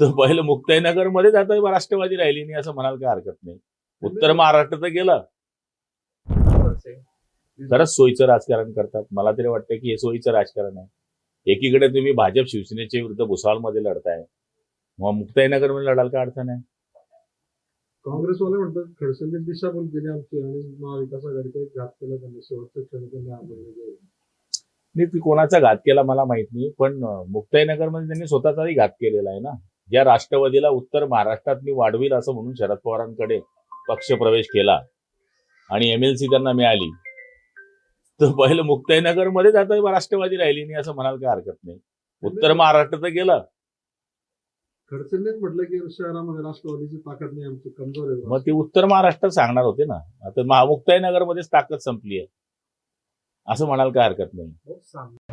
तर पहिलं मुक्ताईनगर मध्येच आता राष्ट्रवादी राहिली नाही असं म्हणाल काय हरकत नाही. उत्तर महाराष्ट्र तर गेलं. खरंच सोयीचं राजकारण करतात. मला तरी वाटतं की हे सोयीचं राजकारण आहे. एकीकडे तुम्ही भाजप शिवसेनेच्या विरुद्ध भुसावळमध्ये लढताय. मग मुक्ताईनगरमध्ये लढाल का अडचण आहे? काँग्रेसवाले म्हणतात खडसेंनी दिशाभूल केली आमची आणि महाविकास आघाडीचा एक घात केला त्यांनी. शेवटच्या क्षणी. नाही ती कोणाचा घात केला मला माहीत नाही पण मुक्ताईनगरमध्ये त्यांनी स्वतःचाही घात केलेला आहे ना. ज्या राष्ट्रवादीला उत्तर महाराष्ट्रात मी वाढवील असं म्हणून शरद पवारांकडे पक्ष प्रवेश केला आणि एमएलसी त्यांना मिळाली तर पहिलं मुक्ताईनगर मध्येच आता राष्ट्रवादी राहिली नाही असं म्हणाल काय हरकत नाही. उत्तर महाराष्ट्र तर गेलं. खडसेंनीच म्हटलं की शहरामध्ये राष्ट्रवादीची ताकद नाही आमची कमजोर आहे. मग ते उत्तर महाराष्ट्रात सांगणार होते ना. आता मुक्ताईनगर मध्येच ताकद संपली आहे. असं म्हणाल काय हरकत नाही. सामने